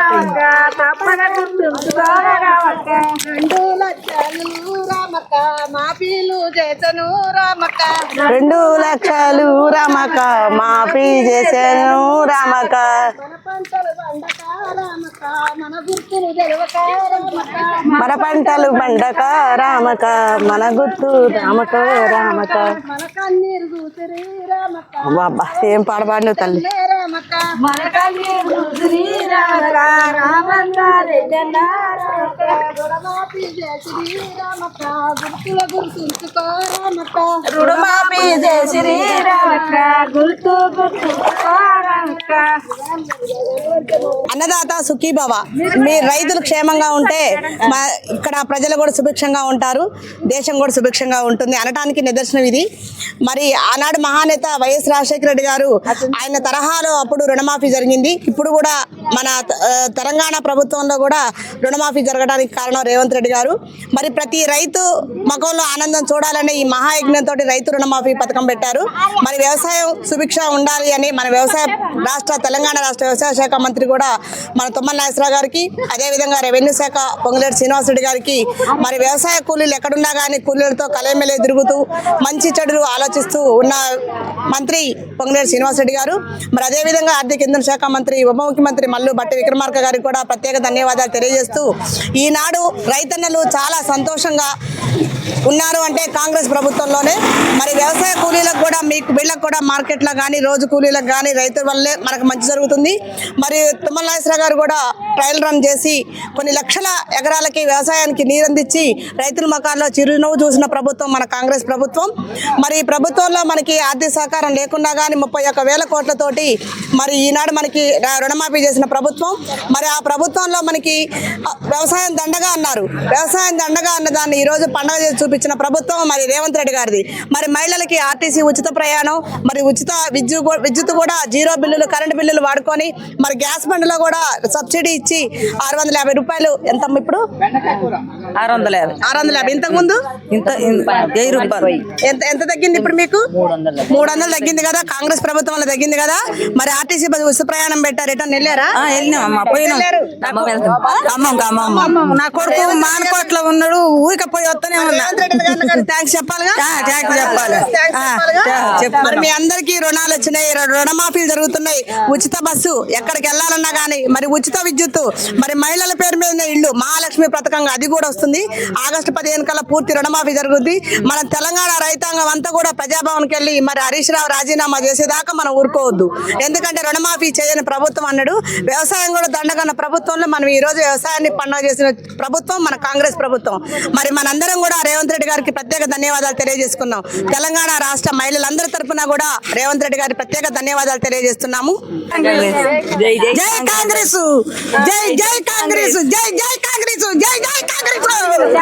రామక్క తప్పక రామక్క రెండు లక్షలు రామక్క రామక్క రెండు లక్షలు రామక మాఫీ చేసను రామక మన రామక్క రామక్క. మన పంటలు పండక రామక మన గుర్తు రామక రామక. మన కన్నీరు చూసిరి రామక్క బాబా ఏం పాడబాడు తల్లి లే రామక్క మన కన్నీరు చూసిరి రామక్క రామన్న రెడ్డన్న రామక్క రుణమాఫీ చేసిరి రామక్క గుర్తుల గుర్తుంచుకో రామక్క రుణమాఫీ చేసిరి రామక గుర్తు గుర్తు రామక అన్నదాత సుఖీభవ. మీ రైతులు క్షేమంగా ఉంటే మా ఇక్కడ ప్రజలు కూడా సుభిక్షంగా ఉంటారు. దేశం కూడా సుభిక్షంగా ఉంటుంది. అనటానికి నిదర్శనం ఇది. మరి ఆనాడు మహానేత వైఎస్ రాజశేఖర రెడ్డి గారు ఆయన తరహాలో అప్పుడు రుణమాఫీ జరిగింది. ఇప్పుడు కూడా మన తెలంగాణ ప్రభుత్వంలో కూడా రుణమాఫీ జరగడానికి కారణం రేవంత్ రెడ్డి గారు. మరి ప్రతి రైతు ముఖంలో ఆనందం చూడాలని ఈ మహాయజ్ఞంతో రైతు రుణమాఫీ పథకం పెట్టారు. మరి వ్యవసాయం సుభిక్ష ఉండాలి అని మన వ్యవసాయ రాష్ట్ర తెలంగాణ రాష్ట్ర వ్యవసాయ శాఖ మంత్రి కూడా మన తుమ్మల నాగేశ్వరరావు గారికి అదేవిధంగా రెవెన్యూ శాఖ పొంగులేటి శ్రీనివాసరెడ్డి గారికి మరి వ్యవసాయ కూలీలు ఎక్కడున్నా కానీ కూలీలతో కలేమెలే తిరుగుతూ మంచి చెడులు ఆలోచిస్తూ ఉన్న మంత్రి పొంగులేటి శ్రీనివాసరెడ్డి గారు. మరి అదేవిధంగా ఆర్థిక కేంద్ర శాఖ మంత్రి ఉప ముఖ్యమంత్రి మల్లు బట్టి విక్రమార్క గారికి కూడా ప్రత్యేక ధన్యవాదాలు తెలియజేస్తూ ఈనాడు రైతన్నలు చాలా సంతోషంగా ఉన్నారు అంటే కాంగ్రెస్ ప్రభుత్వంలోనే. మరి వ్యవసాయ కూలీలకు కూడా మీకు వీళ్ళకు కూడా మార్కెట్లో కానీ రోజు కూలీలకు కానీ రైతుల వల్లే మనకు మంచి జరుగుతుంది. మరి తుమ్మల గారు కూడా ట్రయల్ రన్ చేసి కొన్ని లక్షల ఎకరాలకి వ్యవసాయానికి నీరందించి రైతుల మకాల్లో చిరునవ్వు చూసిన ప్రభుత్వం మన కాంగ్రెస్ ప్రభుత్వం. మరి ప్రభుత్వంలో మనకి ఆర్థిక సహకారం లేకుండా కానీ ముప్పై ఒక్క వేల కోట్లతోటి మరి ఈనాడు మనకి రుణమాఫీ చేసిన ప్రభుత్వం. మరి ఆ ప్రభుత్వంలో మనకి వ్యవసాయం దండగా అన్నారు. వ్యవసాయం దండగా అన్న దాన్ని ఈరోజు పండగ చేసి చూపించిన ప్రభుత్వం మరి రేవంత్ రెడ్డి గారిది. మరి మహిళలకి ఆర్టీసీ ఉచిత ప్రయాణం మరి ఉచిత విద్యుత్ విద్యుత్ కూడా జీరో బిల్లులు కరెంట్ బిల్లులు వాడుకొని మరి గ్యాస్ బండ్లో కూడా సబ్సిడీ ఇచ్చి ఆరు వందల యాభై రూపాయలు. ఎంత ఇప్పుడు? ఆరు వందల యాభై. ఆరు వందల యాభై. ఇంతకు ముందు ఇంత వెయ్యి రూపాయలు. ఎంత ఎంత తగ్గింది ఇప్పుడు మీకు? మూడు వందలు తగ్గింది కదా కాంగ్రెస్ ప్రభుత్వంలో తగ్గింది కదా. మరి ఆర్టీసీ బస్సు ఉచిత ప్రయాణం పెట్టారు ఎటన్నా వెళ్ళారా? వెళ్ళినామమ్మా పోయినాం. నా కొడుకు మానకోట్లో ఉన్నాడు ఊరిక ఉన్నా. థ్యాంక్స్ చెప్పాలిగా? చెప్పాలి. మరి మీ అందరికీ రుణాలు వచ్చినాయి. రుణమాఫీలు జరుగుతున్నాయి. ఉచిత బస్సు ఎక్కడికి వెళ్ళాలన్నా కానీ మరి ఉచిత విద్యుత్తు మరి మహిళల పేరు మీద ఇల్లు మహాలక్ష్మి పథకంగా అది కూడా వస్తుంది. ఆగస్టు పదిహేను కల్లా పూర్తి రుణమాఫీ జరుగుద్ది. మన తెలంగాణ రైతాంగం అంతా కూడా ప్రజాభవన్కి వెళ్ళి మరి హరీష్ రావు రాజీనామా చేసేదాకా మనం ఊరుకోవద్దు. ఎందుకంటే రుణమాఫీ చేయని ప్రభుత్వం అన్నాడు. వ్యవసాయం కూడా దండగన్న ప్రభుత్వంలో మనం ఈ రోజు వ్యవసాయాన్ని పండుగ చేసిన ప్రభుత్వం మన కాంగ్రెస్ ప్రభుత్వం. మరి మనందరం కూడా రేవంత్ రెడ్డి గారికి ప్రత్యేక ధన్యవాదాలు తెలియజేసుకున్నాం. తెలంగాణ రాష్ట్ర మహిళలందరి తరపున కూడా రేవంత్ రెడ్డి గారికి ప్రత్యేక ధన్యవాదాలు తెలియజేస్తున్నాము. జై కాంగ్రెస్! జై జై కాంగ్రెస్! జై జై కాంగ్రెస్! జై జై కాంగ్రెస్!